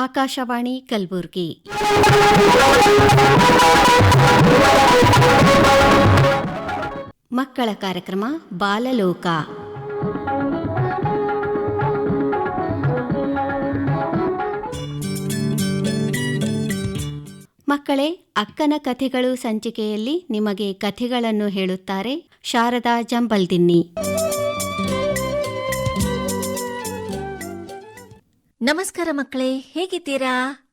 ಆಕಾಶವಾಣಿ ಕಲಬುರಗಿ. ಮಕ್ಕಳ ಕಾರ್ಯಕ್ರಮ ಬಾಲಲೋಕ. ಮಕ್ಕಳೇ ಅಕ್ಕನ ಕಥೆಗಳು ಸಂಚಿಕೆಯಲ್ಲಿ ನಿಮಗೆ ಕಥೆಗಳನ್ನು ಹೇಳುತ್ತಾರೆ ಶಾರದಾ ಜಂಬಲ್ದಿನ್ನಿ. ನಮಸ್ಕಾರ ಮಕ್ಕಳೇ, ಹೇಗಿದ್ದೀರಾ?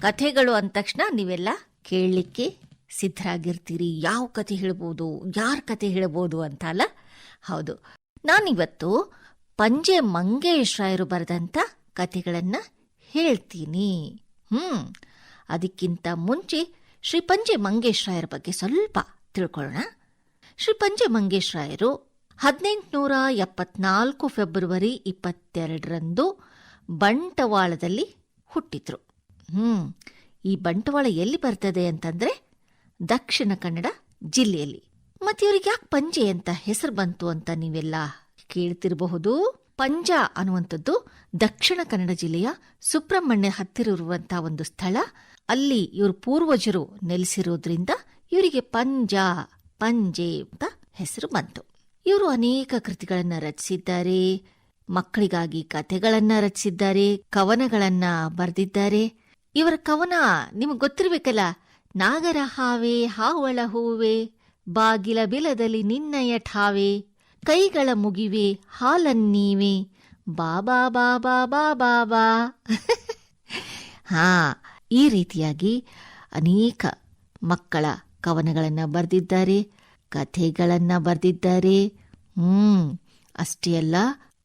ಕಥೆಗಳು ಅಂದ ತಕ್ಷಣ ನೀವೆಲ್ಲ ಕೇಳಲಿಕ್ಕೆ ಸಿದ್ಧರಾಗಿರ್ತೀರಿ. ಯಾವ ಕಥೆ ಹೇಳ್ಬೋದು, ಯಾರ ಕಥೆ ಹೇಳ್ಬೋದು ಅಂತ ಅಲ್ಲ? ಹೌದು. ನಾನಿವತ್ತು ಪಂಜೆ ಮಂಗೇಶ್ ರಾಯರು ಬರೆದಂತ ಕಥೆಗಳನ್ನು ಹೇಳ್ತೀನಿ. ಹ್ಮ್. ಅದಕ್ಕಿಂತ ಮುಂಚೆ ಶ್ರೀ ಪಂಜೆ ಮಂಗೇಶ್ ರಾಯರ ಬಗ್ಗೆ ಸ್ವಲ್ಪ ತಿಳ್ಕೊಳ್ಳೋಣ. ಶ್ರೀ ಪಂಜೆ ಮಂಗೇಶ್ ರಾಯರು ಹದಿನೆಂಟುನೂರ ಎಪ್ಪತ್ನಾಲ್ಕು ಫೆಬ್ರವರಿ ಇಪ್ಪತ್ತೆರಡರಂದು ಬಂಟವಾಳದಲ್ಲಿ ಹುಟ್ಟಿದ್ರು. ಹ್ಮ್. ಈ ಬಂಟವಾಳ ಎಲ್ಲಿ ಬರ್ತದೆ ಅಂತಂದ್ರೆ ದಕ್ಷಿಣ ಕನ್ನಡ ಜಿಲ್ಲೆಯಲ್ಲಿ. ಮತ್ತೆ ಇವ್ರಿಗೆ ಯಾಕೆ ಪಂಜೆ ಅಂತ ಹೆಸರು ಬಂತು ಅಂತ ನೀವೆಲ್ಲ ಕೇಳ್ತಿರಬಹುದು. ಪಂಜ ಅನ್ನುವಂಥದ್ದು ದಕ್ಷಿಣ ಕನ್ನಡ ಜಿಲ್ಲೆಯ ಸುಬ್ರಹ್ಮಣ್ಯ ಹತ್ತಿರ ಇರುವಂತಹ ಒಂದು ಸ್ಥಳ. ಅಲ್ಲಿ ಇವರು ಪೂರ್ವಜರು ನೆಲೆಸಿರೋದ್ರಿಂದ ಇವರಿಗೆ ಪಂಜ, ಪಂಜೆ ಅಂತ ಹೆಸರು ಬಂತು. ಇವರು ಅನೇಕ ಕೃತಿಗಳನ್ನು ರಚಿಸಿದ್ದಾರೆ. ಮಕ್ಕಳಿಗಾಗಿ ಕಥೆಗಳನ್ನ ರಚಿಸಿದ್ದಾರೆ, ಕವನಗಳನ್ನ ಬರೆದಿದ್ದಾರೆ. ಇವರ ಕವನ ನಿಮಗೆ ಗೊತ್ತಿರ್ಬೇಕಲ್ಲ? ನಾಗರ ಹಾವೆ, ಹಾವಳ ಹೂವೆ, ಬಾಗಿಲ ಬಿಲದಲ್ಲಿ ನಿನ್ನಯ ಠಾವೆ, ಕೈಗಳ ಮುಗಿವೆ, ಹಾಲನ್ನೀವೆ ಬಾಬಾ ಬಾಬಾ ಬಾಬಾ ಬಾ. ಹಾ, ಈ ರೀತಿಯಾಗಿ ಅನೇಕ ಮಕ್ಕಳ ಕವನಗಳನ್ನ ಬರೆದಿದ್ದಾರೆ, ಕಥೆಗಳನ್ನ ಬರೆದಿದ್ದಾರೆ. ಹ್ಮ್, ಅಷ್ಟೇ ಅಲ್ಲ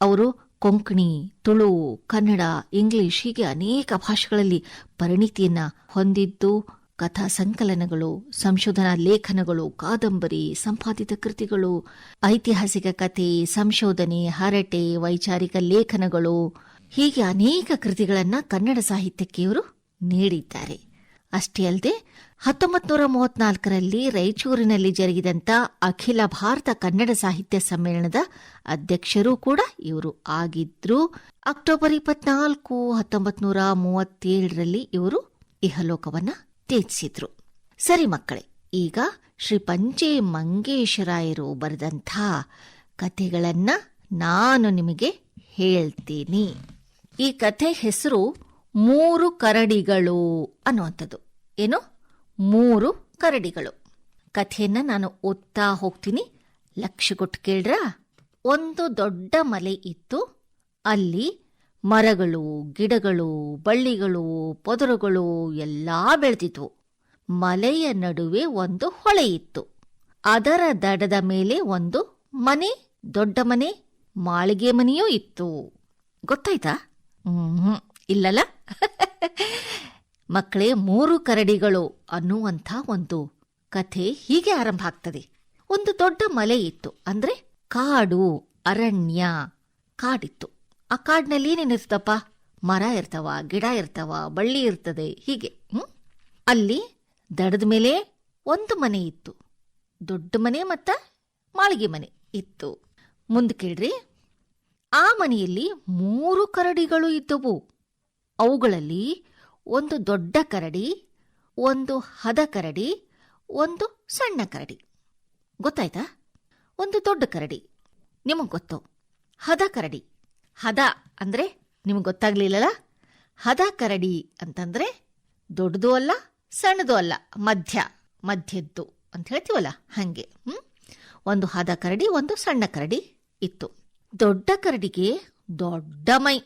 ಅವರು ಕೊಂಕಣಿ, ತುಳು, ಕನ್ನಡ, ಇಂಗ್ಲಿಷ್ ಹೀಗೆ ಅನೇಕ ಭಾಷೆಗಳಲ್ಲಿ ಪರಿಣಿತಿಯನ್ನ ಹೊಂದಿದ್ದು ಕಥಾ ಸಂಕಲನಗಳು, ಸಂಶೋಧನಾ ಲೇಖನಗಳು, ಕಾದಂಬರಿ, ಸಂಪಾದಿತ ಕೃತಿಗಳು, ಐತಿಹಾಸಿಕ ಕಥೆ, ಸಂಶೋಧನೆ, ಹರಟೆ, ವೈಚಾರಿಕ ಲೇಖನಗಳು ಹೀಗೆ ಅನೇಕ ಕೃತಿಗಳನ್ನ ಕನ್ನಡ ಸಾಹಿತ್ಯಕ್ಕೆ ಇವರು ನೀಡಿದ್ದಾರೆ. ಅಷ್ಟೇ ಅಲ್ಲದೆ ಹತ್ತೊಂಬತ್ತು ನೂರ ಮೂವತ್ನಾಲ್ಕರಲ್ಲಿ ರಾಯಚೂರಿನಲ್ಲಿ ಜರುಗಿದಂಥ ಅಖಿಲ ಭಾರತ ಕನ್ನಡ ಸಾಹಿತ್ಯ ಸಮ್ಮೇಳನದ ಅಧ್ಯಕ್ಷರೂ ಕೂಡ ಇವರು ಆಗಿದ್ರು. ಅಕ್ಟೋಬರ್ ಇಪ್ಪತ್ನಾಲ್ಕು ಹತ್ತೊಂಬತ್ತು ನೂರ ಮೂವತ್ತೇಳರಲ್ಲಿ ಇವರು ಇಹಲೋಕವನ್ನ ತ್ಯಜಿಸಿದ್ರು. ಸರಿ ಮಕ್ಕಳೇ, ಈಗ ಶ್ರೀ ಪಂಚೆ ಮಂಗೇಶರಾಯರು ಬರೆದಂಥ ಕಥೆಗಳನ್ನ ನಾನು ನಿಮಗೆ ಹೇಳ್ತೀನಿ. ಈ ಕಥೆ ಹೆಸರು ಮೂರು ಕರಡಿಗಳು ಅನ್ನುವಂಥದ್ದು. ಏನು? ಮೂರು ಕರಡಿಗಳು. ಕಥೆಯನ್ನ ನಾನು ಓದ್ತಾ ಹೋಗ್ತೀನಿ. ಲಕ್ಷ್ಯ ಕೊಟ್ಟು ಕೇಳ್ರ? ಒಂದು ದೊಡ್ಡ ಮಲೆ ಇತ್ತು. ಅಲ್ಲಿ ಮರಗಳು, ಗಿಡಗಳು, ಬಳ್ಳಿಗಳು, ಪೊದರುಗಳು ಎಲ್ಲಾ ಬೆಳೆದಿದ್ವು. ಮಲೆಯ ನಡುವೆ ಒಂದು ಹೊಳೆ ಇತ್ತು. ಅದರ ದಡದ ಮೇಲೆ ಒಂದು ಮನೆ, ದೊಡ್ಡ ಮನೆ, ಮಾಳಿಗೆ ಮನೆಯೂ ಇತ್ತು. ಗೊತ್ತಾಯ್ತಾ? ಹ್ಮ್. ಇಲ್ಲಲ್ಲ? ಮಕ್ಕಳೇ ಮೂರು ಕರಡಿಗಳು ಅನ್ನುವಂಥ ಒಂದು ಕಥೆ ಹೀಗೆ ಆರಂಭ ಆಗ್ತದೆ. ಒಂದು ದೊಡ್ಡ ಮಲೆ ಇತ್ತು, ಅಂದ್ರೆ ಕಾಡು, ಅರಣ್ಯ, ಕಾಡಿತ್ತು. ಆ ಕಾಡಿನಲ್ಲಿ ಏನೇನಿರ್ತಪ್ಪ ಮರ ಇರ್ತವ, ಗಿಡ ಇರ್ತವ, ಬಳ್ಳಿ ಇರ್ತದೆ, ಹೀಗೆ, ಹ್ಮ್? ಅಲ್ಲಿ ದಡದ ಮೇಲೆ ಒಂದು ಮನೆ ಇತ್ತು. ದೊಡ್ಡ ಮನೆ ಮತ್ತ ಮಾಳಿಗೆ ಮನೆ ಇತ್ತು. ಮುಂದೆ ಕೇಳ್ರಿ, ಆ ಮನೆಯಲ್ಲಿ ಮೂರು ಕರಡಿಗಳು ಇದ್ದವು. ಅವುಗಳಲ್ಲಿ ಒಂದು ದೊಡ್ಡ ಕರಡಿ, ಒಂದು ಹದ ಕರಡಿ, ಒಂದು ಸಣ್ಣ ಕರಡಿ. ಗೊತ್ತಾಯ್ತಾ? ಒಂದು ದೊಡ್ಡ ಕರಡಿ. ನಿಮಗೆ ಗೊತ್ತು. ಹದ ಕರಡಿ. ಹದ ಅಂದ್ರೆ ನಿಮಗೆ ಗೊತ್ತಾಗ್ಲಿಲ್ಲಲ್ಲ ಹದ ಕರಡಿ ಅಂತಂದ್ರೆ ದೊಡ್ಡದು ಅಲ್ಲ, ಸಣ್ಣದು ಅಲ್ಲ, ಮಧ್ಯ, ಮಧ್ಯದ್ದು ಅಂತ ಹೇಳ್ತೀವಲ್ಲ ಹಾಗೆ. ಹ್ಮ್? ಒಂದು ಹದ ಕರಡಿ, ಒಂದು ಸಣ್ಣ ಕರಡಿ ಇತ್ತು. ದೊಡ್ಡ ಕರಡಿಗೆ ದೊಡ್ಡ ಮೈ,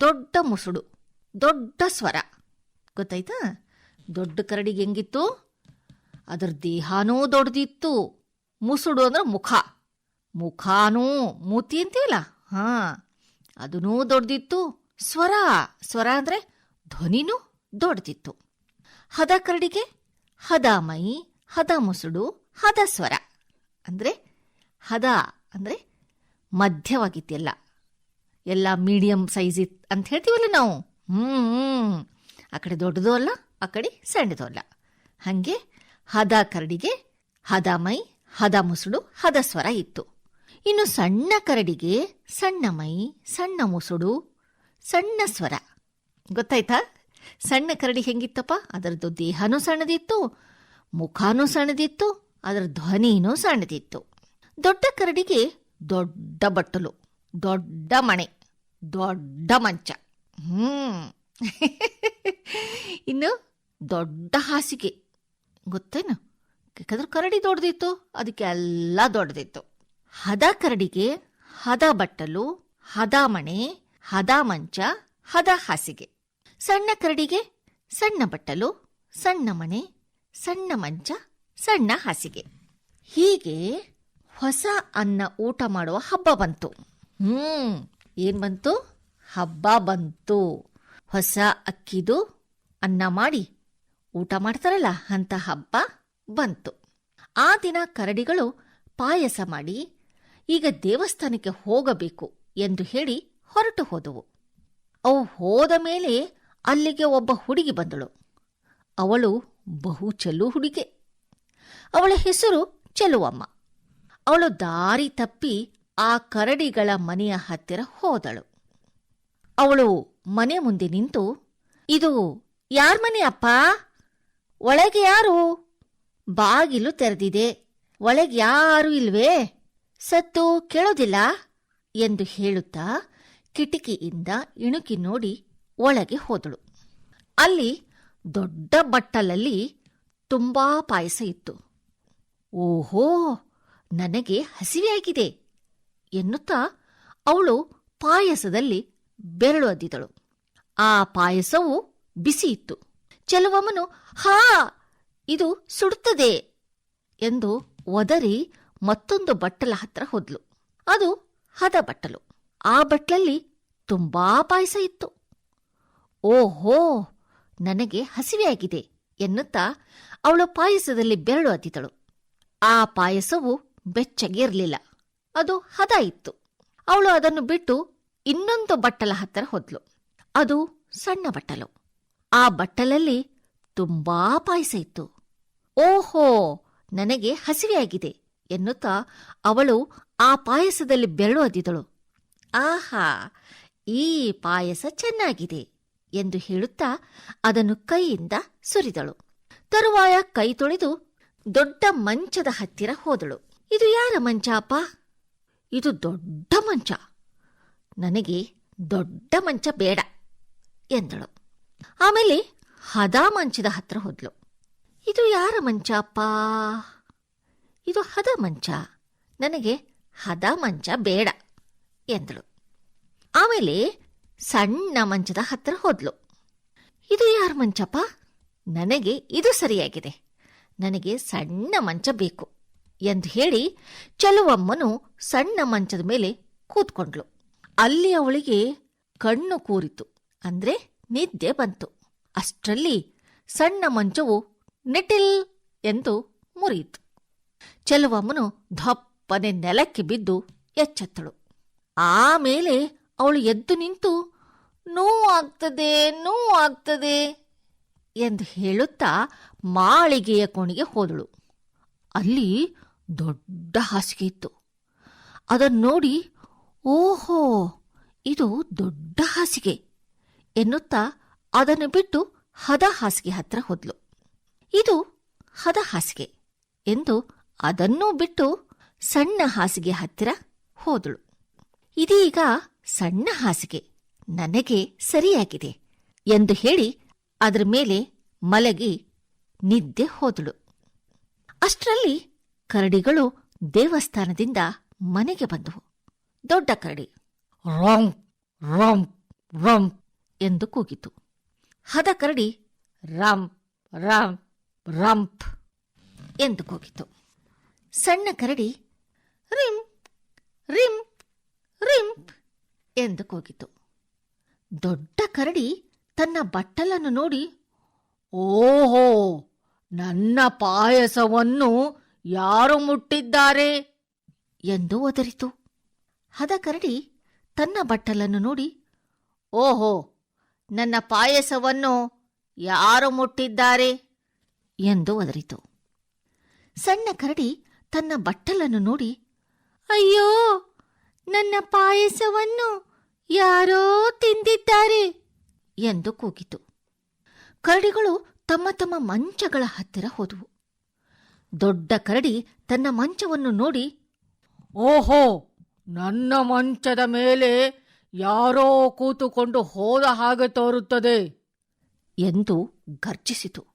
ದೊಡ್ಡ ಮುಸುಡು, ದೊಡ್ಡ ಸ್ವರ. ಗೊತ್ತಾಯ್ತಾ? ದೊಡ್ಡ ಕರಡಿಗೆ ಹೆಂಗಿತ್ತು? ಅದರ ದೇಹನೂ ದೊಡ್ಡದಿತ್ತು. ಮುಸುಡು ಅಂದ್ರೆ ಮುಖ. ಮುಖಾನೂ ಮೂತಿ ಅಂತೀವಲ್ಲ? ಹಾ. ಅದನ್ನೂ ದೊಡ್ಡದಿತ್ತು. ಸ್ವರ. ಸ್ವರ ಅಂದ್ರೆ ಧ್ವನಿನೂ ದೊಡ್ಡದಿತ್ತು. ಹದ ಕರಡಿಗೆ ಹದ ಮೈ, ಹದ ಮುಸುಡು, ಹದ ಸ್ವರ. ಅಂದ್ರೆ ಹದ ಅಂದ್ರೆ ಮಧ್ಯವಾಗಿತ್ತೆಲ್ಲ ಎಲ್ಲ ಮೀಡಿಯಂ ಸೈಜ್ ಇತ್ ಅಂತ ಹೇಳ್ತೀವಲ್ಲ ನಾವು? ಹ್ಞೂ ಆ ಕಡೆ ದೊಡ್ಡದು ಅಲ್ಲ, ಆ ಕಡೆ ಸಣ್ಣದು ಅಲ್ಲ. ಹಾಗೆ ಹದ ಕರಡಿಗೆ ಹದ ಮೈ ಹದ ಮುಸುಡು ಹದ ಸ್ವರ ಇತ್ತು. ಇನ್ನು ಸಣ್ಣ ಕರಡಿಗೆ ಸಣ್ಣ ಮೈ, ಸಣ್ಣ ಮುಸುಡು, ಸಣ್ಣ ಸ್ವರ. ಗೊತ್ತಾಯ್ತಾ? ಸಣ್ಣ ಕರಡಿ ಹೆಂಗಿತ್ತಪ್ಪ? ಅದರದ್ದು ದೇಹನೂ ಸಣ್ಣದಿತ್ತು, ಮುಖಾನೂ ಸಣ್ಣದಿತ್ತು, ಅದರ ಧ್ವನಿನೂ ಸಣ್ಣದಿತ್ತು. ದೊಡ್ಡ ಕರಡಿಗೆ ದೊಡ್ಡ ಬಟ್ಟಲು, ದೊಡ್ಡ ಮಣೆ, ದೊಡ್ಡ ಮಂಚ. ಹ್ಮ್. ಇನ್ನು ದೊಡ್ಡ ಹಾಸಿಗೆ, ಗೊತ್ತೇನು? ಯಾಕಂದ್ರೆ ಕರಡಿ ದೊಡ್ಡದಿತ್ತು, ಅದಕ್ಕೆ ಎಲ್ಲ ದೊಡ್ಡದಿತ್ತು. ಹದ ಕರಡಿಗೆ, ಹದ ಬಟ್ಟಲು, ಹದ ಮಣೆ, ಹದ ಮಂಚ, ಹದ ಹಾಸಿಗೆ. ಸಣ್ಣ ಕರಡಿಗೆ ಸಣ್ಣ ಬಟ್ಟಲು, ಸಣ್ಣ ಮಣೆ, ಸಣ್ಣ ಮಂಚ, ಸಣ್ಣ ಹಾಸಿಗೆ. ಹೀಗೆ ಹೊಸ ಅನ್ನ ಊಟ ಮಾಡುವ ಹಬ್ಬ ಬಂತು. ಹ್ಮ್, ಏನ್ ಬಂತು? ಹಬ್ಬ ಬಂತು. ಹೊಸ ಅಕ್ಕಿದು ಅನ್ನ ಮಾಡಿ ಊಟ ಮಾಡ್ತಾರಲ್ಲ, ಅಂತ ಹಬ್ಬ ಬಂತು. ಆ ದಿನ ಕರಡಿಗಳು ಪಾಯಸ ಮಾಡಿ ಈಗ ದೇವಸ್ಥಾನಕ್ಕೆ ಹೋಗಬೇಕು ಎಂದು ಹೇಳಿ ಹೊರಟು ಹೋದವು. ಅವು ಹೋದ ಮೇಲೆ ಅಲ್ಲಿಗೆ ಒಬ್ಬ ಹುಡುಗಿ ಬಂದಳು. ಅವಳು ಬಹು ಚೆಲು ಹುಡುಗಿ. ಅವಳ ಹೆಸರು ಚೆಲುವಮ್ಮ. ಅವಳು ದಾರಿ ತಪ್ಪಿ ಆ ಕರಡಿಗಳ ಮನೆಯ ಹತ್ತಿರ ಹೋದಳು. ಅವಳು ಮನೆ ಮುಂದೆ ನಿಂತು, ಇದು ಯಾರ್ ಮನೆ ಅಪ್ಪ? ಒಳಗೆ ಯಾರು? ಬಾಗಿಲು ತೆರೆದಿದೆ. ಒಳಗೆ ಯಾರು ಇಲ್ವೇ? ಸತ್ತು ಕೇಳೋದಿಲ್ಲ? ಎಂದು ಹೇಳುತ್ತಾ ಕಿಟಕಿಯಿಂದ ಇಣುಕಿ ನೋಡಿ ಒಳಗೆ ಹೋದಳು. ಅಲ್ಲಿ ದೊಡ್ಡ ಬಟ್ಟಲಲ್ಲಿ ತುಂಬಾ ಪಾಯಸ ಇತ್ತು. ಓಹೋ, ನನಗೆ ಹಸಿವೆಯಾಗಿದೆ ಎನ್ನುತ್ತಾ ಅವಳು ಪಾಯಸದಲ್ಲಿ ಬೆರಳು ಅದ್ದಿದಳು ಆ ಪಾಯಸವು ಬಿಸಿ ಇತ್ತು ಚೆಲುವಮ್ಮನು ಹಾ, ಇದು ಸುಡುತ್ತದೆ ಎಂದು ಒದರಿ ಮತ್ತೊಂದು ಬಟ್ಟಲ ಹತ್ರ ಹೋದ್ಲು. ಅದು ಹದ ಬಟ್ಟಲು. ಆ ಬಟ್ಟಲಲ್ಲಿ ತುಂಬಾ ಪಾಯಸ ಇತ್ತು. ಓಹೋ, ನನಗೆ ಹಸಿವೆಯಾಗಿದೆ ಎನ್ನುತ್ತಾ ಅವಳು ಪಾಯಸದಲ್ಲಿ ಬೆರಳು ಅದ್ದಿದಳು ಆ ಪಾಯಸವು ಬೆಚ್ಚಗಿರಲಿಲ್ಲ. ಅದು ಹದ ಇತ್ತು. ಅವಳು ಅದನ್ನು ಬಿಟ್ಟು ಇನ್ನೊಂದು ಬಟ್ಟಲ ಹತ್ತಿರ ಹೋದ್ಲು. ಅದು ಸಣ್ಣ ಬಟ್ಟಲು. ಆ ಬಟ್ಟಲಲ್ಲಿ ತುಂಬಾ ಪಾಯಸ ಇತ್ತು. ಓಹೋ, ನನಗೆ ಹಸಿವೆಯಾಗಿದೆ ಎನ್ನುತ್ತಾ ಅವಳು ಆ ಪಾಯಸದಲ್ಲಿ ಬೆರಳು ಅದಿದಳು ಆಹಾ, ಈ ಪಾಯಸ ಚೆನ್ನಾಗಿದೆ ಎಂದು ಹೇಳುತ್ತಾ ಅದನ್ನು ಕೈಯಿಂದ ಸುರಿದಳು. ತರುವಾಯ ಕೈ ತೊಳೆದು ದೊಡ್ಡ ಮಂಚದ ಹತ್ತಿರ ಹೋದಳು. ಇದು ಯಾರ ಮಂಚ ಅಪ್ಪ? ಇದು ದೊಡ್ಡ ಮಂಚ. ನನಗೆ ದೊಡ್ಡ ಮಂಚ ಬೇಡ ಎಂದಳು. ಆಮೇಲೆ ಹದ ಮಂಚದ ಹತ್ರ ಹೋದ್ಲು. ಇದು ಯಾರ ಮಂಚ ಅಪ್ಪ? ಇದು ಹದ ಮಂಚ. ನನಗೆ ಹದ ಮಂಚ ಬೇಡ ಎಂದಳು. ಆಮೇಲೆ ಸಣ್ಣ ಮಂಚದ ಹತ್ತಿರ ಹೋದ್ಲು. ಇದು ಯಾರ ಮಂಚಪ್ಪ ನನಗೆ ಇದು ಸರಿಯಾಗಿದೆ. ನನಗೆ ಸಣ್ಣ ಮಂಚ ಬೇಕು ಎಂದು ಹೇಳಿ ಚಲುವಮ್ಮನು ಸಣ್ಣ ಮಂಚದ ಮೇಲೆ ಕೂತ್ಕೊಂಡ್ಲು ಅಲ್ಲಿ ಅವಳಿಗೆ ಕಣ್ಣು ಕೂರಿತು, ಅಂದ್ರೆ ನಿದ್ದೆ ಬಂತು. ಅಷ್ಟರಲ್ಲಿ ಸಣ್ಣ ಮಂಚವು ನೆಟಿಲ್ ಎಂದು ಮುರಿಯಿತು. ಚೆಲುವಮ್ಮನು ಧಪ್ಪನೆ ನೆಲಕ್ಕೆ ಬಿದ್ದು ಎಚ್ಚೆತ್ತಳು. ಆಮೇಲೆ ಅವಳು ಎದ್ದು ನಿಂತು, ನೋವಾಗ್ತದೆ ನೋವಾಗ್ತದೆ ಎಂದು ಹೇಳುತ್ತಾ ಮಾಳಿಗೆಯ ಕೋಣೆಗೆ ಹೋದಳು. ಅಲ್ಲಿ ದೊಡ್ಡ ಹಾಸಿಗೆ ಇತ್ತು. ಅದನ್ನು ನೋಡಿ ಓಹೋ, ಇದು ದೊಡ್ಡ ಹಾಸಿಗೆ ಎನ್ನುತ್ತಾ ಅದನ್ನು ಬಿಟ್ಟು ಹದ ಹಾಸಿಗೆ ಹತ್ರ ಹೋದ್ಲು. ಇದು ಹದ ಹಾಸಿಗೆ ಎಂದು ಅದನ್ನೂ ಬಿಟ್ಟು ಸಣ್ಣ ಹಾಸಿಗೆ ಹತ್ತಿರ ಹೋದಳು. ಇದೀಗ ಸಣ್ಣ ಹಾಸಿಗೆ ನನಗೆ ಸರಿಯಾಗಿದೆ ಎಂದು ಹೇಳಿ ಅದರ ಮೇಲೆ ಮಲಗಿ ನಿದ್ದೆ ಹೋದಳು. ಅಷ್ಟರಲ್ಲಿ ಕರಡಿಗಳು ದೇವಸ್ಥಾನದಿಂದ ಮನೆಗೆ ಬಂದವು. ದೊಡ್ಡ ಕರಡಿ. ರಾಂಪ್ ರಾಂಪ್ ರಾಂಪ್ ಎಂದು ಕೂಗಿತು. ಹದ ಕರಡಿ ರಾಮ್ ರಾಮ್ ರಾಂಪ್ ಎಂದು ಕೂಗಿತು. ಸಣ್ಣ ಕರಡಿ ರಿಂ ರಿಂ, ರಿಂಪ್ ಎಂದು ಕೂಗಿತು. ದೊಡ್ಡ ಕರಡಿ ತನ್ನ ಬಟ್ಟಲನ್ನು ನೋಡಿ, ಓಹೋ, ನನ್ನ ಪಾಯಸವನ್ನು ಯಾರು ಮುಟ್ಟಿದ್ದಾರೆ ಎಂದು ಒದರಿತು. ಹದ ಕರಡಿ ತನ್ನ ಬಟ್ಟಲನ್ನು ನೋಡಿ, ಓಹೋ, ನನ್ನ ಪಾಯಸವನ್ನು ಯಾರು ಮುಟ್ಟಿದ್ದಾರೆ? ಎಂದು ಒದರಿತು. ಸಣ್ಣ ಕರಡಿ ತನ್ನ ಬಟ್ಟಲನ್ನು ನೋಡಿ, ಅಯ್ಯೋ, ನನ್ನ ಪಾಯಸವನ್ನು ಯಾರೋ ತಿಂದಿದ್ದಾರೆ? ಎಂದು ಕೂಗಿತು. ಕರಡಿಗಳು ತಮ್ಮ ತಮ್ಮ ಮಂಚಗಳ ಹತ್ತಿರ ಹೋದವು. ದೊಡ್ಡ ಕರಡಿ ತನ್ನ ಮಂಚವನ್ನು ನೋಡಿ, ಓಹೋ ನನ್ನ ಮಂಚದ ಮೇಲೆ ಯಾರೋ ಕೂತುಕೊಂಡು ಹೋದ ಹಾಗೆ ತೋರುತ್ತದೆ. ಎಂದು ಗರ್ಜಿಸಿತು.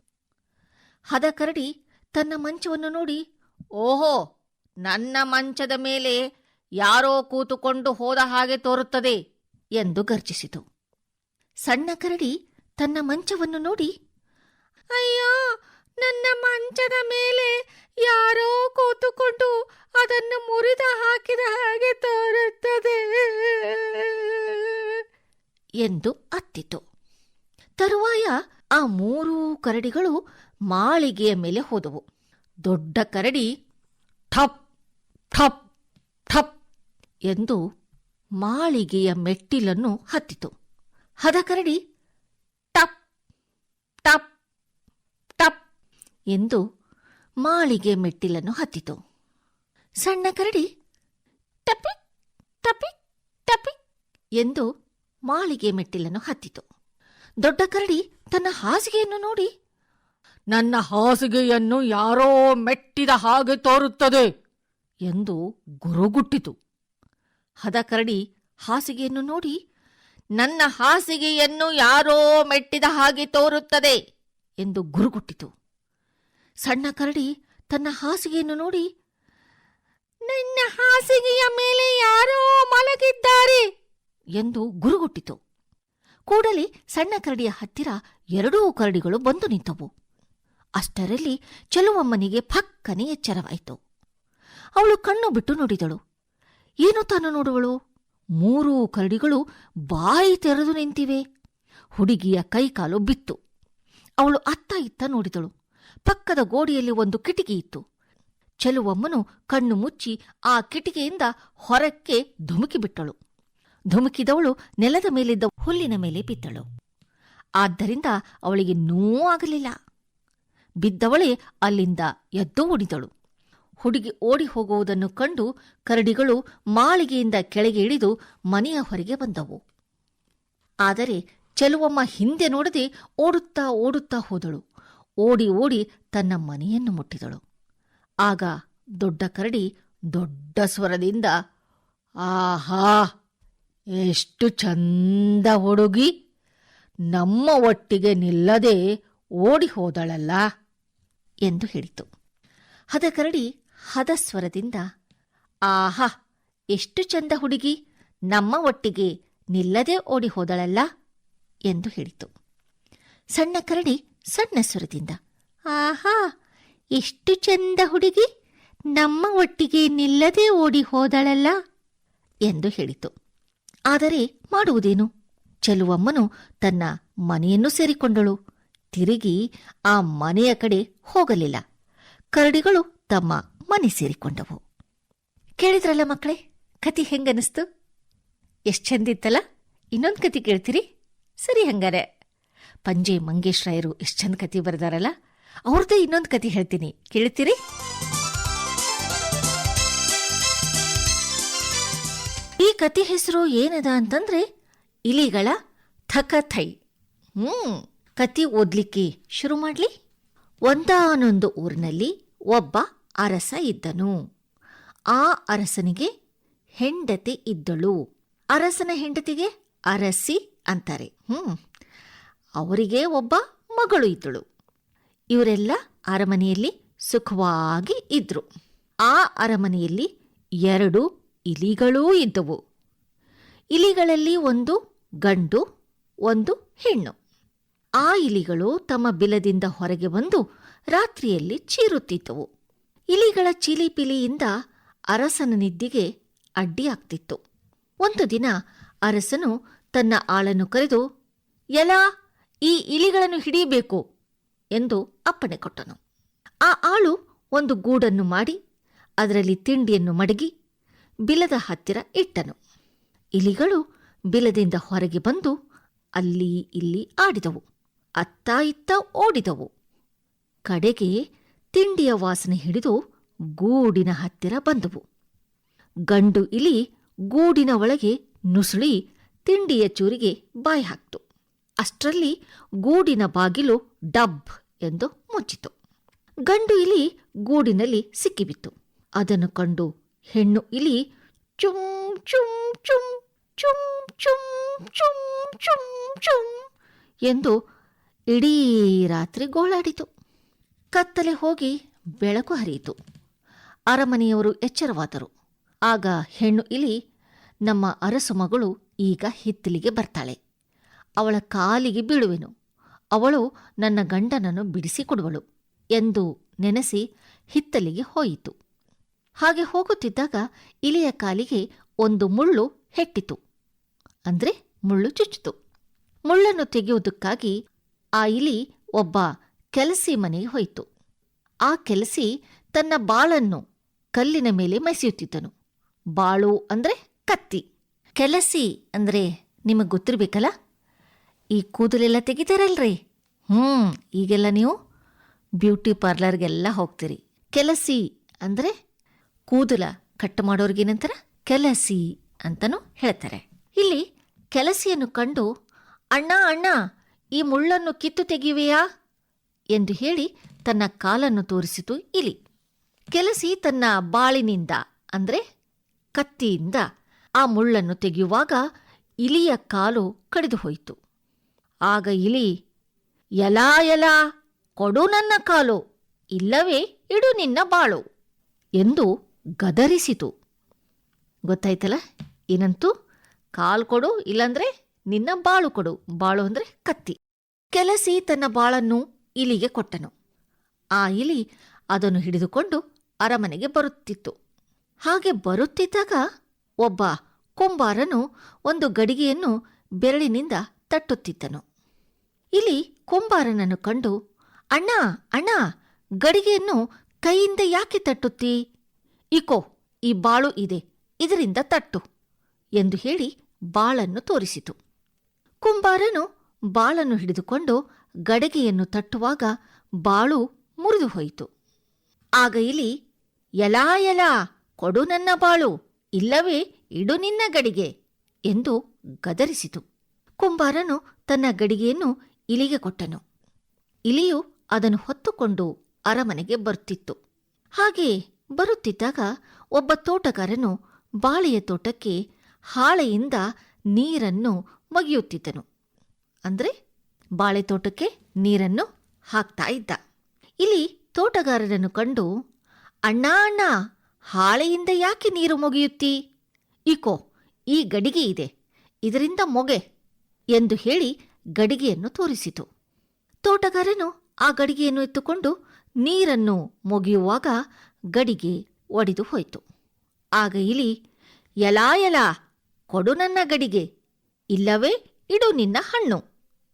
ಹದ ಕರಡಿ ತನ್ನ ಮಂಚವನ್ನು ನೋಡಿ, ಓಹೋ, ನನ್ನ ಮಂಚದ ಮೇಲೆ ಯಾರೋ ಕೂತುಕೊಂಡು ಹೋದ ಹಾಗೆ ತೋರುತ್ತದೆ ಎಂದು ಗರ್ಜಿಸಿತು. ಸಣ್ಣ ಕರಡಿ ತನ್ನ ಮಂಚವನ್ನು ನೋಡಿ, ಅಯ್ಯೋ ನನ್ನ ಮಂಚದ ಮೇಲೆ ಯಾರೋ ಕೂತುಕೊಂಡು ಅದನ್ನು ಮುರಿದ ಹಾಕಿದ ಹಾಗೆ ತೋರುತ್ತದೆ. ಎಂದು ಅತ್ತಿತು. ತರುವಾಯ ಆ ಮೂರೂ ಕರಡಿಗಳು ಮಾಳಿಗೆಯ ಮೇಲೆ ಹೋದವು. ದೊಡ್ಡ ಕರಡಿ ಠಪ್ ಠಪ್ ಠಪ್ ಎಂದು ಮಾಳಿಗೆಯ ಮೆಟ್ಟಿಲನ್ನು ಹತ್ತಿತು. ಹದ ಕರಡಿ ಟಪ್ ಟಪ್ ಎಂದು ಮಾಳಿಗೆ ಮೆಟ್ಟಿಲನ್ನು ಹತ್ತಿತು. ಸಣ್ಣ ಕರಡಿ, ಟಪಿ ಟಪಿ ಟಪಿ ಎಂದು ಮಾಳಿಗೆ ಮೆಟ್ಟಿಲನ್ನು ಹತ್ತಿತು. ದೊಡ್ಡ ಕರಡಿ ತನ್ನ ಹಾಸಿಗೆಯನ್ನು ನೋಡಿ, ನನ್ನ ಹಾಸಿಗೆಯನ್ನು ಯಾರೋ ಮೆಟ್ಟಿದ ಹಾಗೆ ತೋರುತ್ತದೆ ಎಂದು ಗುರುಗುಟ್ಟಿತು. ಹದ ಕರಡಿ ಹಾಸಿಗೆಯನ್ನು ನೋಡಿ, ನನ್ನ ಹಾಸಿಗೆಯನ್ನು ಯಾರೋ ಮೆಟ್ಟಿದ ಹಾಗೆ ತೋರುತ್ತದೆ ಎಂದು ಗುರುಗುಟ್ಟಿತು. ಸಣ್ಣ ಕರಡಿ ತನ್ನ ಹಾಸಿಗೆಯನ್ನು ನೋಡಿ, ನಿನ್ನ ಹಾಸಿಗೆಯ ಮೇಲೆ ಯಾರೋ ಮಲಗಿದ್ದಾರೆ ಎಂದು ಗುರುಗುಟ್ಟಿತು. ಕೂಡಲೇ ಸಣ್ಣ ಕರಡಿಯ ಹತ್ತಿರ ಎರಡೂ ಕರಡಿಗಳು ಬಂದು ನಿಂತವು. ಅಷ್ಟರಲ್ಲಿ ಚೆಲುವಮ್ಮನಿಗೆ ಫಕ್ಕನೆ ಎಚ್ಚರವಾಯಿತು. ಅವಳು ಕಣ್ಣು ಬಿಟ್ಟು ನೋಡಿದಳು. ಏನು ತಾನು ನೋಡುವಳು? ಮೂರೂ ಕರಡಿಗಳು ಬಾಯಿ ತೆರೆದು ನಿಂತಿವೆ. ಹುಡುಗಿಯ ಕೈಕಾಲು ಬಿತ್ತು. ಅವಳು ಅತ್ತ ಇತ್ತ ನೋಡಿದಳು. ಪಕ್ಕದ ಗೋಡೆಯಲ್ಲಿ ಒಂದು ಕಿಟಕಿ ಇತ್ತು. ಚೆಲುವಮ್ಮನು ಕಣ್ಣು ಮುಚ್ಚಿ ಆ ಕಿಟಕಿಯಿಂದ ಹೊರಕ್ಕೆ ಧುಮುಕಿಬಿಟ್ಟಳು. ಧುಮುಕಿದವಳು ನೆಲದ ಮೇಲಿದ್ದ ಹುಲ್ಲಿನ ಮೇಲೆ ಬಿದ್ದಳು. ಆದ್ದರಿಂದ ಅವಳಿಗೆ ನೋವು ಆಗಲಿಲ್ಲ. ಬಿದ್ದವಳೇ ಅಲ್ಲಿಂದ ಎದ್ದು ಓಡಿದಳು. ಹುಡುಗಿ ಓಡಿ ಹೋಗುವುದನ್ನು ಕಂಡು ಕರಡಿಗಳು ಮಾಳಿಗೆಯಿಂದ ಕೆಳಗೆ ಇಳಿದು ಮನೆಯ ಹೊರಗೆ ಬಂದವು. ಆದರೆ ಚೆಲುವಮ್ಮ ಹಿಂದೆ ನೋಡದೆ ಓಡುತ್ತಾ ಓಡುತ್ತಾ ಹೋದಳು. ಓಡಿ ಓಡಿ ತನ್ನ ಮನೆಯನ್ನು ಮುಟ್ಟಿದಳು. ಆಗ ದೊಡ್ಡ ಕರಡಿ ದೊಡ್ಡ ಸ್ವರದಿಂದ, ಆಹಾ, ಎಷ್ಟು ಚಂದ ಹುಡುಗಿ! ನಮ್ಮ ಒಟ್ಟಿಗೆ ನಿಲ್ಲದೆ ಓಡಿ ಹೋದಳಲ್ಲ? ಎಂದು ಹೇಳಿತು. ಹದ ಕರಡಿ ಹದ ಸ್ವರದಿಂದ, ಆಹಾ, ಎಷ್ಟು ಚಂದ ಹುಡುಗಿ! ನಮ್ಮ ಒಟ್ಟಿಗೆ ನಿಲ್ಲದೆ ಓಡಿ ಹೋದಳಲ್ಲ? ಎಂದು ಹೇಳಿತು. ಸಣ್ಣ ಕರಡಿ ಸಣ್ಣ ಸ್ವರದಿಂದ ಆಹಾ, ಎಷ್ಟು ಚಂದ ಹುಡುಗಿ, ನಮ್ಮ ಒಟ್ಟಿಗೆ ನಿಲ್ಲದೆ ಓಡಿ ಹೋದಳಲ್ಲ? ಎಂದು ಹೇಳಿತು. ಆದರೆ ಮಾಡುವುದೇನು? ಚೆಲುವಮ್ಮನು ತನ್ನ ಮನೆಯನ್ನು ಸೇರಿಕೊಂಡಳು. ತಿರುಗಿ ಆ ಮನೆಯ ಕಡೆ ಹೋಗಲಿಲ್ಲ. ಕರಡಿಗಳು ತಮ್ಮ ಮನೆ ಸೇರಿಕೊಂಡವು. ಕೇಳಿದ್ರಲ್ಲ ಮಕ್ಕಳೇ ಕತಿ ಹೆಂಗನಿಸ್ತು ಎಷ್ಟು ಚಂದಿತ್ತಲ್ಲ? ಇನ್ನೊಂದು ಕತಿ ಕೇಳ್ತೀರಿ? ಸರಿ ಹಂಗಾರೆ. ಪಂಜೆ ಮಂಗೇಶ್ ರಾಯರು ಎಷ್ಟು ಚಂದ ಕತೆ ಬರೆದಾರಲ್ಲ? ಅವ್ರದ್ದೇ ಇನ್ನೊಂದು ಕತೆ ಹೇಳ್ತೀನಿ. ಕೇಳ್ತೀರಿ? ಈ ಕತೆ ಹೆಸರು ಏನದ ಅಂತಂದ್ರೆ, ಇಲಿಗಳ ಥಕಥೈ. ಹ್ಮ್ ಕತಿ ಓದ್ಲಿಕ್ಕೆ ಶುರು ಮಾಡ್ಲಿ. ಒಂದಾನೊಂದು ಊರಿನಲ್ಲಿ ಒಬ್ಬ ಅರಸ ಇದ್ದನು. ಆ ಅರಸನಿಗೆ ಹೆಂಡತಿ ಇದ್ದಳು. ಅರಸನ ಹೆಂಡತಿಗೆ ಅರಸಿ ಅಂತಾರೆ. ಹ್ಮ್. ಅವರಿಗೆ ಒಬ್ಬ ಮಗಳು ಇದ್ದಳು. ಇವರೆಲ್ಲ ಅರಮನೆಯಲ್ಲಿ ಸುಖವಾಗಿ ಇದ್ರು. ಆ ಅರಮನೆಯಲ್ಲಿ ಎರಡು ಇಲಿಗಳೂ ಇದ್ದವು. ಇಲಿಗಳಲ್ಲಿ ಒಂದು ಗಂಡು, ಒಂದು ಹೆಣ್ಣು. ಆ ಇಲಿಗಳು ತಮ್ಮ ಬಿಲದಿಂದ ಹೊರಗೆ ಬಂದು ರಾತ್ರಿಯಲ್ಲಿ ಚೀರುತ್ತಿದ್ದವು. ಇಲಿಗಳ ಚಿಲಿಪಿಲಿಯಿಂದ ಅರಸನ ನಿದ್ದಿಗೆ ಅಡ್ಡಿಯಾಗ್ತಿತ್ತು ಒಂದು ದಿನ ಅರಸನು ತನ್ನ ಆಳನ್ನು ಕರೆದು ಎಲ ಈ ಇಲಿಗಳನ್ನು ಹಿಡಿಯಬೇಕು ಎಂದು ಅಪ್ಪಣೆ ಕೊಟ್ಟನು. ಆ ಆಳು ಒಂದು ಗೂಡನ್ನು ಮಾಡಿ ಅದರಲ್ಲಿ ತಿಂಡಿಯನ್ನು ಮಡಗಿ ಬಿಲದ ಹತ್ತಿರ ಇಟ್ಟನು. ಇಲಿಗಳು ಬಿಲದಿಂದ ಹೊರಗೆ ಬಂದು ಅಲ್ಲಿ ಇಲ್ಲಿ ಆಡಿದವು, ಅತ್ತ ಇತ್ತ ಓಡಿದವು. ಕಡೆಗೆ ತಿಂಡಿಯ ವಾಸನೆ ಹಿಡಿದು ಗೂಡಿನ ಹತ್ತಿರ ಬಂದವು. ಗಂಡು ಇಲಿ ಗೂಡಿನ ಒಳಗೆ ನುಸುಳಿ ತಿಂಡಿಯ ಚೂರಿಗೆ ಬಾಯಿ ಹಾಕ್ತು. ಅಷ್ಟರಲ್ಲಿ ಗೂಡಿನ ಬಾಗಿಲು ಡಬ್ ಎಂದು ಮುಚ್ಚಿತು. ಗಂಡು ಇಲಿ ಗೂಡಿನಲ್ಲಿ ಸಿಕ್ಕಿಬಿತ್ತು. ಅದನ್ನು ಕಂಡು ಹೆಣ್ಣು ಇಲಿ ಚುಂ ಚುಂ ಚುಂ ಚುಂ ಚುಂ ಚುಂ ಚುಂ ಚುಂ ಎಂದು ಇಡೀ ರಾತ್ರಿ ಗೋಳಾಡಿತು. ಕತ್ತಲೆ ಹೋಗಿ ಬೆಳಕು ಹರಿಯಿತು. ಅರಮನೆಯವರು ಎಚ್ಚರವಾದರು. ಆಗ ಹೆಣ್ಣು ಇಲಿ, ನಮ್ಮ ಅರಸು ಮಗಳು ಈಗ ಹಿತ್ತಲಿಗೆ ಬರ್ತಾಳೆ. ಅವಳ ಕಾಲಿಗೆ ಬೀಳುವೆನು. ಅವಳು ನನ್ನ ಗಂಡನನ್ನು ಬಿಡಿಸಿಕೊಡುವಳು ಎಂದು ನೆನೆಸಿ ಹಿತ್ತಲಿಗೆ ಹೋಯಿತು. ಹಾಗೆ ಹೋಗುತ್ತಿದ್ದಾಗ ಇಲಿಯ ಕಾಲಿಗೆ ಒಂದು ಮುಳ್ಳು ಹೆಟ್ಟಿತು. ಅಂದ್ರೆ ಮುಳ್ಳು ಚುಚ್ಚಿತು. ಮುಳ್ಳನ್ನು ತೆಗೆಯುವುದಕ್ಕಾಗಿ ಆ ಇಲಿ ಒಬ್ಬ ಕೆಲಸಿ ಮನೆಗೆ ಹೋಯಿತು. ಆ ಕೆಲಸಿ ತನ್ನ ಬಾಳನ್ನು ಕಲ್ಲಿನ ಮೇಲೆ ಮೆಸೆಯುತ್ತಿದ್ದನು. ಬಾಳು ಅಂದ್ರೆ ಕತ್ತಿ. ಕೆಲಸಿ ಅಂದ್ರೆ ನಿಮಗೆ ಗೊತ್ತಿರ್ಬೇಕಲ್ಲ? ಈ ಕೂದಲೆಲ್ಲ ತೆಗಿತಾರಲ್ರಿ? ಹ್ಮ್, ಈಗೆಲ್ಲ ನೀವು ಬ್ಯೂಟಿ ಪಾರ್ಲರ್ಗೆಲ್ಲ ಹೋಗ್ತೀರಿ. ಕೆಲಸಿ ಅಂದ್ರೆ ಕೂದಲ ಕಟ್ ಮಾಡೋರ್ಗೇನಂತಾರ ಕೆಲಸಿ ಅಂತನೂ ಹೇಳ್ತಾರೆ. ಇಲ್ಲಿ ಕೆಲಸಿಯನ್ನು ಕಂಡು, ಅಣ್ಣ ಅಣ್ಣ, ಈ ಮುಳ್ಳನ್ನು ಕಿತ್ತು ತೆಗೆಯುವೆಯಾ? ಎಂದು ಹೇಳಿ ತನ್ನ ಕಾಲನ್ನು ತೋರಿಸಿತು ಇಲಿ. ಕೆಲಸಿ ತನ್ನ ಬಾಳಿನಿಂದ ಅಂದ್ರೆ ಕತ್ತಿಯಿಂದ ಆ ಮುಳ್ಳನ್ನು ತೆಗೆಯುವಾಗ ಇಲಿಯ ಕಾಲು ಕಡಿದು ಹೋಯಿತು. ಆಗ ಇಲಿ ಎಲಾ ಎಲಾ ಕೊಡು ನನ್ನ ಕಾಲು, ಇಲ್ಲವೇ ಇಡು ನಿನ್ನ ಬಾಳು ಎಂದು ಗದರಿಸಿತು. ಗೊತ್ತಾಯ್ತಲ್ಲ? ಏನಂತೂ? ಕಾಲು ಕೊಡು, ಇಲ್ಲಂದ್ರೆ ನಿನ್ನ ಬಾಳು ಕೊಡು. ಬಾಳು ಅಂದ್ರೆ ಕತ್ತಿ. ಕೆಲಸಿ ತನ್ನ ಬಾಳನ್ನು ಇಲಿಗೆ ಕೊಟ್ಟನು. ಆ ಇಲಿ ಅದನ್ನು ಹಿಡಿದುಕೊಂಡು ಅರಮನೆಗೆ ಬರುತ್ತಿತ್ತು. ಹಾಗೆ ಬರುತ್ತಿದ್ದಾಗ ಒಬ್ಬ ಕುಂಬಾರನು ಒಂದು ಗಡಿಗೆಯನ್ನು ಬೆರಳಿನಿಂದ ತಟ್ಟುತ್ತಿದ್ದನು. ಇಲಿ ಕುಂಬಾರನನ್ನು ಕಂಡು, ಅಣ್ಣ ಅಣ್ಣ, ಗಡಿಗೆಯನ್ನು ಕೈಯಿಂದ ಯಾಕೆ ತಟ್ಟುತ್ತೀ? ಇಕೋ, ಈ ಬಾಳು ಇದೆ, ಇದರಿಂದ ತಟ್ಟು, ಎಂದು ಹೇಳಿ ಬಾಳನ್ನು ತೋರಿಸಿತು. ಕುಂಬಾರನು ಬಾಳನ್ನು ಹಿಡಿದುಕೊಂಡು ಗಡಿಗೆಯನ್ನು ತಟ್ಟುವಾಗ ಬಾಳು ಮುರಿದು ಹೋಯಿತು. ಆಗ ಇಲಿ ಎಲಾ ಎಲಾ ಕೊಡು ನನ್ನ ಬಾಳು, ಇಲ್ಲವೇ, ಇಡು ನಿನ್ನ ಗಡಿಗೆ, ಎಂದು ಗದರಿಸಿತು. ಕುಂಬಾರನು ತನ್ನ ಗಡಿಗೆಯನ್ನು ಇಲಿಗೆ ಕೊಟ್ಟನು. ಇಲಿಯು ಅದನ್ನು ಹೊತ್ತುಕೊಂಡು ಅರಮನೆಗೆ ಬರುತ್ತಿತ್ತು ಹಾಗೆ ಬರುತ್ತಿದ್ದಾಗ ಒಬ್ಬ ತೋಟಗಾರನು ಬಾಳೆಯ ತೋಟಕ್ಕೆ ಹಾಳೆಯಿಂದ ನೀರನ್ನು ಮಗಿಯುತ್ತಿದ್ದನು ಅಂದ್ರೆ ಬಾಳೆ ತೋಟಕ್ಕೆ ನೀರನ್ನು ಹಾಕ್ತಾ ಇದ್ದ. ಇಲಿ ತೋಟಗಾರರನ್ನು ಕಂಡು, ಅಣ್ಣ ಅಣ್ಣ, ಹಾಳೆಯಿಂದ ಯಾಕೆ ನೀರು ಮೊಗೆಯುತ್ತಿ? ಇಕೋ ಈ ಗಡಿಗೆ ಇದೆ. ಇದರಿಂದ ಮೊಗೆ ಎಂದು ಹೇಳಿ ಗಡಿಗೆಯನ್ನು ತೋರಿಸಿತು. ತೋಟಗಾರನು ಆ ಗಡಿಗೆಯನ್ನು ಎತ್ತುಕೊಂಡು ನೀರನ್ನು ಮುಗಿಯುವಾಗ ಗಡಿಗೆ ಒಡೆದು ಹೋಯಿತು. ಆಗ ಇಲಿ ಎಲಾ ಎಲಾ ಕೊಡು ನನ್ನ ಗಡಿಗೆ. ಇಲ್ಲವೇ, ಇಡು ನಿನ್ನ ಹಣ್ಣು,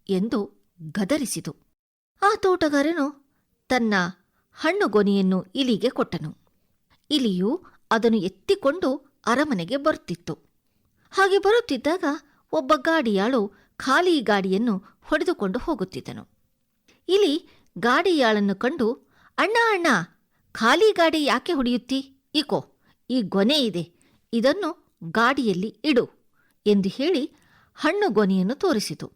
ಎಂದು ಗದರಿಸಿತು. ಆ ತೋಟಗಾರನು ತನ್ನ ಹಣ್ಣುಗೊನೆಯನ್ನು ಇಲಿಗೆ ಕೊಟ್ಟನು. ಇಲಿಯು ಅದನ್ನು ಎತ್ತಿಕೊಂಡು ಅರಮನೆಗೆ ಬರುತ್ತಿತ್ತು. ಹಾಗೆ ಬರುತ್ತಿದ್ದಾಗ ಒಬ್ಬ ಗಾಡಿಯಾಳು ಖಾಲಿ ಗಾಡಿಯನ್ನು ಹೊಡೆದುಕೊಂಡು ಹೋಗುತ್ತಿದ್ದನು. ಇಲಿ ಗಾಡಿಯಾಳನ್ನು ಕಂಡು, ಅಣ್ಣ ಅಣ್ಣ, ಖಾಲಿ ಗಾಡಿ ಯಾಕೆ ಹೊಡೆಯುತ್ತಿ? ಇಕೋ ಈ ಗೊನೆ ಇದೆ. ಇದನ್ನು ಗಾಡಿಯಲ್ಲಿ ಇಡು ಎಂದು ಹೇಳಿ ಹಣ್ಣು ಗೊನೆಯನ್ನು ತೋರಿಸಿತು.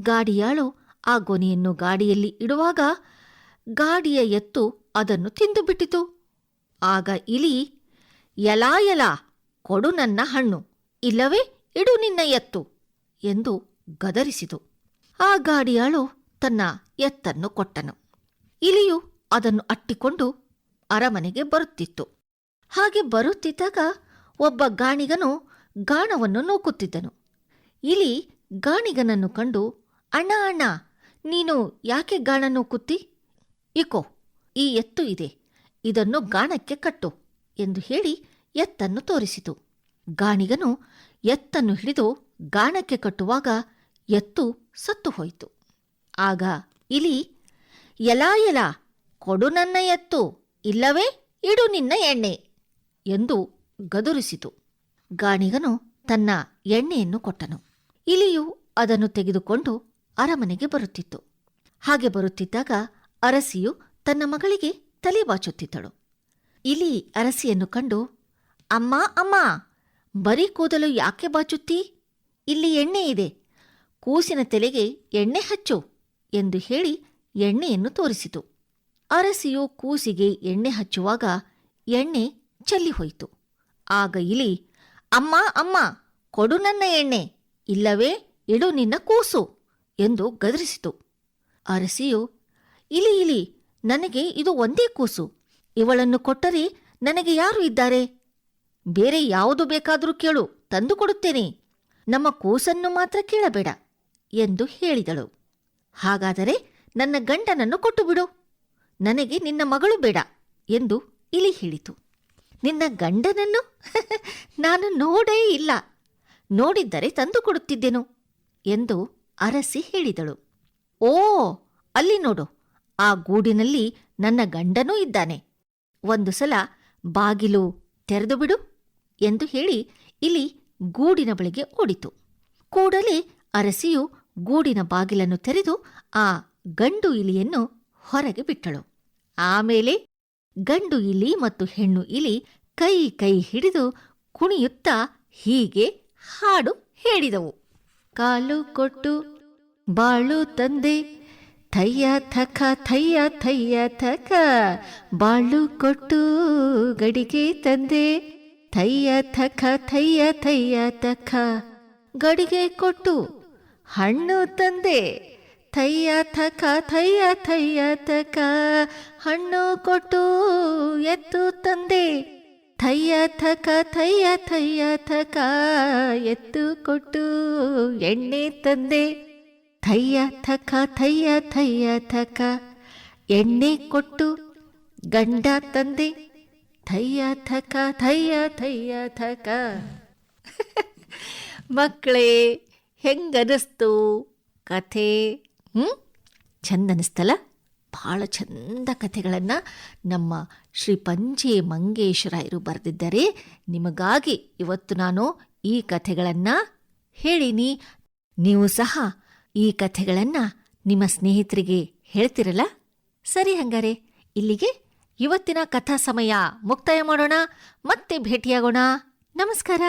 ಗಾಡಿಯಾಳು ಆ ಗೊನೆಯನ್ನು ಗಾಡಿಯಲ್ಲಿ ಇಡುವಾಗ ಗಾಡಿಯ ಎತ್ತು ಅದನ್ನು ತಿಂದುಬಿಟ್ಟಿತು. ಆಗ ಇಲಿ ಎಲಾ ಎಲಾ ಕೊಡು ನನ್ನ ಹಣ್ಣು. ಇಲ್ಲವೇ, ಇಡು ನಿನ್ನ ಎತ್ತು ಎಂದು ಗದರಿಸಿತು. ಆ ಗಾಡಿಯಾಳು ತನ್ನ ಎತ್ತನ್ನು ಕೊಟ್ಟನು. ಇಲಿಯು ಅದನ್ನು ಅಟ್ಟಿಕೊಂಡು ಅರಮನೆಗೆ ಬರುತ್ತಿತ್ತು. ಹಾಗೆ ಬರುತ್ತಿದ್ದಾಗ ಒಬ್ಬ ಗಾಣಿಗನು ಗಾಣವನ್ನು ನೂಕುತ್ತಿದ್ದನು. ಇಲಿ ಗಾಣಿಗನನ್ನು ಕಂಡು, ಅಣ್ಣ ಅಣ್ಣ, ನೀನು ಯಾಕೆ ಗಾಣ ನೂಕುತ್ತಿ? ಇಕೋ, ಈ ಎತ್ತು ಇದೆ. ಇದನ್ನು ಗಾಣಕ್ಕೆ ಕಟ್ಟು ಎಂದು ಹೇಳಿ ಎತ್ತನ್ನು ತೋರಿಸಿತು. ಗಾಣಿಗನು ಎತ್ತನ್ನು ಹಿಡಿದು ಗಾಣಕ್ಕೆ ಕಟ್ಟುವಾಗ ಎತ್ತು ಸತ್ತು ಹೋಯಿತು. ಆಗ ಇಲಿ ಎಲಾ ಎಲಾ ಕೊಡು ನನ್ನ ಎತ್ತು, ಇಲ್ಲವೇ, ಇಡು ನಿನ್ನ ಎಣ್ಣೆ, ಎಂದು ಗದುರಿಸಿತು. ಗಾಣಿಗನು ತನ್ನ ಎಣ್ಣೆಯನ್ನು ಕೊಟ್ಟನು. ಇಲಿಯು ಅದನ್ನು ತೆಗೆದುಕೊಂಡು ಅರಮನೆಗೆ ಬರುತ್ತಿತ್ತು. ಹಾಗೆ ಬರುತ್ತಿದ್ದಾಗ ಅರಸಿಯು ತನ್ನ ಮಗಳಿಗೆ ತಲೆ ಬಾಚುತ್ತಿದ್ದಳು. ಇಲಿ ಅರಸಿಯನ್ನು ಕಂಡು, ಅಮ್ಮ ಅಮ್ಮ, ಬರೀ ಕೂದಲು ಯಾಕೆ ಬಾಚುತ್ತೀ? ಇಲ್ಲಿ ಎಣ್ಣೆ ಇದೆ. ಕೂಸಿನ ತಲೆಗೆ ಎಣ್ಣೆ ಹಚ್ಚು ಎಂದು ಹೇಳಿ ಎಣ್ಣೆಯನ್ನು ತೋರಿಸಿತು. ಅರಸಿಯು ಕೂಸಿಗೆ ಎಣ್ಣೆ ಹಚ್ಚುವಾಗ ಎಣ್ಣೆ ಚೆಲ್ಲಿ ಹೋಯಿತು ಆಗ ಇಲಿ, ಅಮ್ಮ ಅಮ್ಮ, ಕೊಡು ನನ್ನ ಎಣ್ಣೆ, ಇಲ್ಲವೇ, ಇಡು ನಿನ್ನ ಕೂಸು ಎಂದು ಗದರಿಸಿತು. ಅರಸಿಯು, ಇಲಿ ಇಲಿ, ನನಗೆ ಇದು ಒಂದೇ ಕೂಸು, ಇವಳನ್ನು ಕೊಟ್ಟರೆ ನನಗೆ ಯಾರು ಇದ್ದಾರೆ? ಬೇರೆ ಯಾವುದು ಬೇಕಾದರೂ ಕೇಳು, ತಂದು ಕೊಡುತ್ತೇನೆ. ನಮ್ಮ ಕೂಸನ್ನು ಮಾತ್ರ ಕೇಳಬೇಡ ಎಂದು ಹೇಳಿದಳು. ಹಾಗಾದರೆ ನನ್ನ ಗಂಡನನ್ನು ಕೊಟ್ಟು ಬಿಡು ನನಗೆ ನಿನ್ನ ಮಗಳು ಬೇಡ ಎಂದು ಇಲಿ ಹೇಳಿತು. ನಿನ್ನ ಗಂಡನನ್ನು ನಾನು ನೋಡೇ ಇಲ್ಲ. ನೋಡಿದ್ದರೆ ತಂದು ಕೊಡುತ್ತಿದ್ದೆನು ಎಂದು ಅರಸಿ ಹೇಳಿದಳು. ಓ, ಅಲ್ಲಿ ನೋಡು, ಆ ಗೂಡಿನಲ್ಲಿ ನನ್ನ ಗಂಡನೂ ಇದ್ದಾನೆ. ಒಂದು ಸಲ ಬಾಗಿಲು ತೆರೆದು ಬಿಡು ಎಂದು ಹೇಳಿ ಇಲಿ ಗೂಡಿನ ಬಳಿಗೆ ಓಡಿತು. ಕೂಡಲೇ ಅರಸಿಯು ಗೂಡಿನ ಬಾಗಿಲನ್ನು ತೆರೆದು ಆ ಗಂಡು ಇಲಿಯನ್ನು ಹೊರಗೆ ಬಿಟ್ಟಳು. ಆಮೇಲೆ ಗಂಡು ಇಲಿ ಮತ್ತು ಹೆಣ್ಣು ಇಲಿ ಕೈ ಕೈ ಹಿಡಿದು ಕುಣಿಯುತ್ತಾ ಹೀಗೆ ಹಾಡು ಹೇಳಿದವು. ಕಾಲು ಕೊಟ್ಟು ಬಾಳು ತಂದೆ, ಥಯ್ಯ ಥಕ, ಥಯ್ಯ ಥಯ್ಯ ಥಕ, ಬಾಳು ಕೊಟ್ಟು ಗಡಿಗೆ ತಂದೆ ಥಯ್ಯ ಥಖ ಥಯ್ಯ ಥಯ್ಯ ಥಖ. ಗಡಿಗೆ ಕೊಟ್ಟು, ಹಣ್ಣು ತಂದೆ ಥಯ್ಯ ಥಕ ಥಯ್ಯ ಥಯ್ಯ ಥಖ. ಹಣ್ಣು ಕೊಟ್ಟು ಎತ್ತು ತಂದೆ ಥಯ್ಯ ಥಕ ಥಯ್ಯ ಥಯ್ಯ ಥಕ ಎತ್ತು ಕೊಟ್ಟು ಎಣ್ಣೆ ತಂದೆ ಥಯ್ಯ ಥಕ ಥಯ್ಯ ಥಯ್ಯ ಥಕ ಎಣ್ಣೆ ಕೊಟ್ಟು ಗಂಡ ತಂದೆ ಥಯ್ಯ ಥಕ, ಥಯ್ಯ ಥಯ್ಯ ಥಕ. ಮಕ್ಕಳೇ, ಹೆಂಗನಿಸ್ತು ಕಥೆ? ಹ್ಞೂ ಚೆಂದ ಅನಿಸ್ತಲ್ಲ ಭಾಳ ಚಂದ ಕಥೆಗಳನ್ನು ನಮ್ಮ ಶ್ರೀ ಪಂಜೆ ಮಂಗೇಶ್ವರಾಯರು ಬರೆದಿದ್ದಾರೆ. ನಿಮಗಾಗಿ ಇವತ್ತು ನಾನು ಈ ಕಥೆಗಳನ್ನು ಹೇಳಿನಿ. ನೀವು ಸಹ ಈ ಕಥೆಗಳನ್ನು ನಿಮ್ಮ ಸ್ನೇಹಿತರಿಗೆ ಹೇಳ್ತಿರಲ್ಲ? ಸರಿ ಹಂಗಾರೆ, ಇಲ್ಲಿಗೆ ಇವತ್ತಿನ ಕಥಾ ಸಮಯ ಮುಕ್ತಾಯ ಮಾಡೋಣ, ಮತ್ತೆ ಭೇಟಿಯಾಗೋಣ. ನಮಸ್ಕಾರ.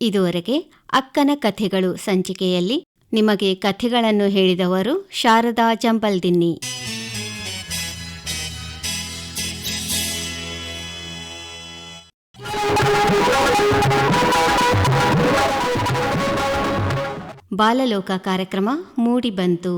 ಇದುವರೆಗೆ ಅಕ್ಕನ ಕಥೆಗಳು ಸಂಚಿಕೆಯಲ್ಲಿ ನಿಮಗೆ ಕಥೆಗಳನ್ನು ಹೇಳಿದವರು ಶಾರದಾ ಜಂಬಲ್ದಿನ್ನಿ. ಬಾಲಲೋಕ ಕಾರ್ಯಕ್ರಮ ಮೂಡಿಬಂತು